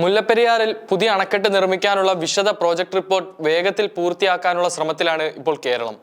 മുല്ലപ്പെരിയാറിൽ പുതിയ അണക്കെട്ട് നിർമ്മിക്കാനുള്ള വിശദ പ്രോജക്ട് റിപ്പോർട്ട് വേഗത്തിൽ പൂർത്തിയാക്കാനുള്ള ശ്രമത്തിലാണ് ഇപ്പോൾ കേരളം.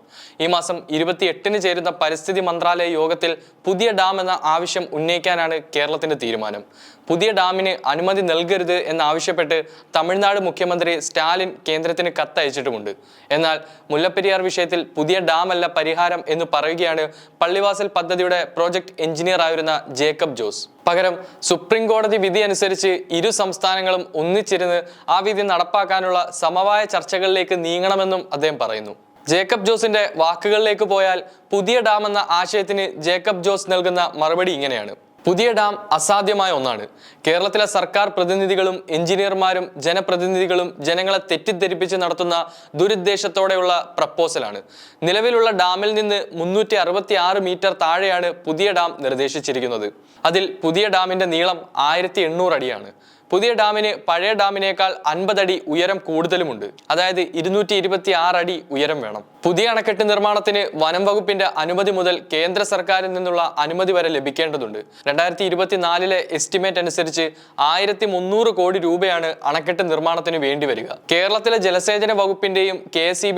ഈ മാസം ഇരുപത്തിയെട്ടിന് ചേരുന്ന പരിസ്ഥിതി മന്ത്രാലയ യോഗത്തിൽ പുതിയ ഡാം എന്ന ആവശ്യം ഉന്നയിക്കാനാണ് കേരളത്തിന്റെ തീരുമാനം. പുതിയ ഡാമിന് അനുമതി നൽകരുത് എന്നാവശ്യപ്പെട്ട് തമിഴ്നാട് മുഖ്യമന്ത്രി സ്റ്റാലിൻ കേന്ദ്രത്തിന് കത്തയച്ചിട്ടുമുണ്ട്. എന്നാൽ മുല്ലപ്പെരിയാർ വിഷയത്തിൽ പുതിയ ഡാം അല്ല പരിഹാരം എന്ന് പറയുകയാണ് പള്ളിവാസൽ പദ്ധതിയുടെ പ്രോജക്ട് എഞ്ചിനീയർ ആയിരുന്ന ജേക്കബ് ജോസ്. പകരം സുപ്രീം കോടതി വിധി അനുസരിച്ച് ഇരു സംസ്ഥാനങ്ങളും ഒന്നിച്ചിരുന്ന് ആ വിധി നടപ്പാക്കാനുള്ള സമവായ ചർച്ചകളിലേക്ക് നീങ്ങണമെന്നും അദ്ദേഹം പറയുന്നു. ജേക്കബ് ജോസിന്റെ വാക്കുകളിലേക്ക് പോയാൽ പുതിയ ഡാം എന്ന ആശയത്തിന് ജേക്കബ് ജോസ് നൽകുന്ന മറുപടി ഇങ്ങനെയാണ്. പുതിയ ഡാം അസാധ്യമായ ഒന്നാണ്. കേരളത്തിലെ സർക്കാർ പ്രതിനിധികളും എഞ്ചിനീയർമാരും ജനപ്രതിനിധികളും ജനങ്ങളെ തെറ്റിദ്ധരിപ്പിച്ച് നടത്തുന്ന ദുരുദ്ദേശത്തോടെയുള്ള പ്രപ്പോസലാണ്. നിലവിലുള്ള ഡാമിൽ നിന്ന് മുന്നൂറ്റി അറുപത്തി ആറ് മീറ്റർ താഴെയാണ് പുതിയ ഡാം നിർദ്ദേശിച്ചിരിക്കുന്നത്. അതിൽ പുതിയ ഡാമിന്റെ നീളം ആയിരത്തി എണ്ണൂറ് അടിയാണ്. പുതിയ ഡാമിന് പഴയ ഡാമിനേക്കാൾ അൻപതടി ഉയരം കൂടുതലുമുണ്ട്. അതായത് ഇരുന്നൂറ്റി ഇരുപത്തി അടി ഉയരം വേണം. പുതിയ അണക്കെട്ട് നിർമ്മാണത്തിന് വനം വകുപ്പിന്റെ അനുമതി മുതൽ കേന്ദ്ര സർക്കാരിൽ നിന്നുള്ള അനുമതി വരെ ലഭിക്കേണ്ടതുണ്ട്. രണ്ടായിരത്തി ഇരുപത്തിനാലിലെ എസ്റ്റിമേറ്റ് അനുസരിച്ച് ആയിരത്തി മുന്നൂറ് കോടി രൂപയാണ് അണക്കെട്ട് നിർമ്മാണത്തിന് വേണ്ടി വരിക. കേരളത്തിലെ ജലസേചന വകുപ്പിന്റെയും കെ എസ്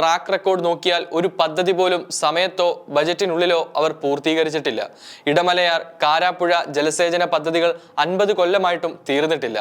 ട്രാക്ക് റെക്കോർഡ് നോക്കിയാൽ ഒരു പദ്ധതി പോലും സമയത്തോ ബജറ്റിനുള്ളിലോ അവർ പൂർത്തീകരിച്ചിട്ടില്ല. ഇടമലയാർ കാരാപ്പുഴ ജലസേചന പദ്ധതികൾ അൻപത് കൊല്ലമായിട്ടും തീർന്നിട്ടില്ല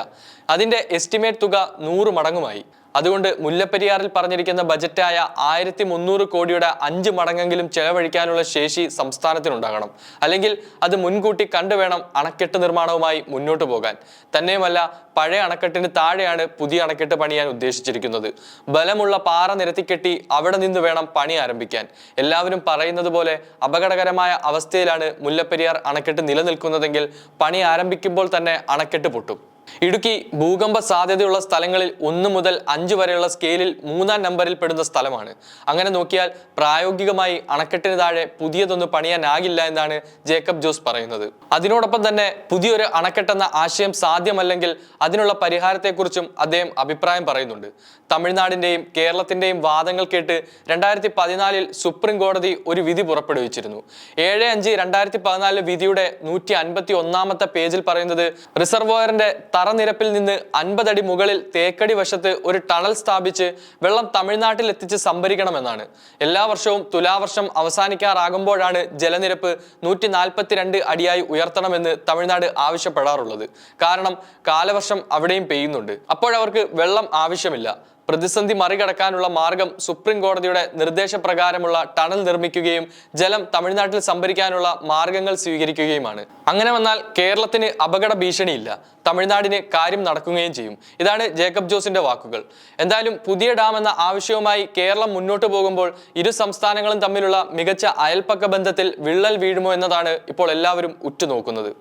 അതിന്റെ എസ്റ്റിമേറ്റ് തുക നൂറ് മടങ്ങുമായി. അതുകൊണ്ട് മുല്ലപ്പെരിയാറിൽ പറഞ്ഞിരിക്കുന്ന ബജറ്റായ ആയിരത്തി മുന്നൂറ് കോടിയുടെ അഞ്ച് മടങ്ങെങ്കിലും ചെലവഴിക്കാനുള്ള ശേഷി സംസ്ഥാനത്തിനുണ്ടാകണം. അല്ലെങ്കിൽ അത് മുൻകൂട്ടി കണ്ടുവേണം അണക്കെട്ട് നിർമ്മാണവുമായി മുന്നോട്ട് പോകാൻ. തന്നെയുമല്ല പഴയ അണക്കെട്ടിന് താഴെയാണ് പുതിയ അണക്കെട്ട് പണിയാൻ ഉദ്ദേശിച്ചിരിക്കുന്നത്. ബലമുള്ള പാറ നിരത്തിക്കെട്ടി അവിടെ നിന്ന് വേണം പണി ആരംഭിക്കാൻ. എല്ലാവരും പറയുന്നത് പോലെ അപകടകരമായ അവസ്ഥയിലാണ് മുല്ലപ്പെരിയാർ അണക്കെട്ട് നിലനിൽക്കുന്നതെങ്കിൽ പണി ആരംഭിക്കുമ്പോൾ തന്നെ അണക്കെട്ട് പൊട്ടും. ഇടുക്കി ഭൂകമ്പ സാധ്യതയുള്ള സ്ഥലങ്ങളിൽ ഒന്ന് മുതൽ അഞ്ച് വരെയുള്ള സ്കെയിലിൽ മൂന്നാം നമ്പറിൽ പെടുന്ന സ്ഥലമാണ്. അങ്ങനെ നോക്കിയാൽ പ്രായോഗികമായി അണക്കെട്ടിന് താഴെ പുതിയതൊന്നും പണിയാനാകില്ല എന്നാണ് ജേക്കബ് ജോസ് പറയുന്നത്. അതിനോടൊപ്പം തന്നെ പുതിയൊരു അണക്കെട്ടെന്ന ആശയം സാധ്യമല്ലെങ്കിൽ അതിനുള്ള പരിഹാരത്തെക്കുറിച്ചും അദ്ദേഹം അഭിപ്രായം പറയുന്നുണ്ട്. തമിഴ്നാടിന്റെയും കേരളത്തിന്റെയും വാദങ്ങൾ കേട്ട് രണ്ടായിരത്തി പതിനാലിൽ സുപ്രീം കോടതി ഒരു വിധി പുറപ്പെടുവിച്ചിരുന്നു. ഏഴ് അഞ്ച് രണ്ടായിരത്തി പതിനാലിലെ വിധിയുടെ നൂറ്റി അൻപത്തി ഒന്നാമത്തെ പേജിൽ പറയുന്നത് റിസർവോയറിന്റെ തറനിരപ്പിൽ നിന്ന് അൻപതടി മുകളിൽ തേക്കടി വശത്ത് ഒരു ടണൽ സ്ഥാപിച്ച് വെള്ളം തമിഴ്നാട്ടിൽ എത്തിച്ച് സംഭരിക്കണമെന്നാണ്. എല്ലാ വർഷവും തുലാവർഷം അവസാനിക്കാറാകുമ്പോഴാണ് ജലനിരപ്പ് നൂറ്റി നാൽപ്പത്തിരണ്ട് അടിയായി ഉയർത്തണമെന്ന് തമിഴ്നാട് ആവശ്യപ്പെടാറുള്ളത്. കാരണം കാലവർഷം അവിടെയും പെയ്യുന്നുണ്ട്. അപ്പോഴവർക്ക് വെള്ളം ആവശ്യമില്ല. പ്രതിസന്ധി മറികടക്കാനുള്ള മാർഗം സുപ്രീം കോടതിയുടെ നിർദ്ദേശപ്രകാരമുള്ള ടണൽ നിർമ്മിക്കുകയും ജലം തമിഴ്നാട്ടിൽ സംഭരിക്കാനുള്ള മാർഗങ്ങൾ സ്വീകരിക്കുകയുമാണ്. അങ്ങനെ വന്നാൽ കേരളത്തിന് അപകട ഭീഷണിയില്ല. തമിഴ്നാടിന് കാര്യം നടക്കുകയും ചെയ്യും. ഇതാണ് ജേക്കബ് ജോസിന്റെ വാക്കുകൾ. എന്തായാലും പുതിയ ഡാം എന്ന ആവശ്യവുമായി കേരളം മുന്നോട്ട് പോകുമ്പോൾ ഇരു സംസ്ഥാനങ്ങളും തമ്മിലുള്ള മികച്ച അയൽപ്പക്ക ബന്ധത്തിൽ വിള്ളൽ വീഴുമോ എന്നതാണ് ഇപ്പോൾ എല്ലാവരും ഉറ്റുനോക്കുന്നത്.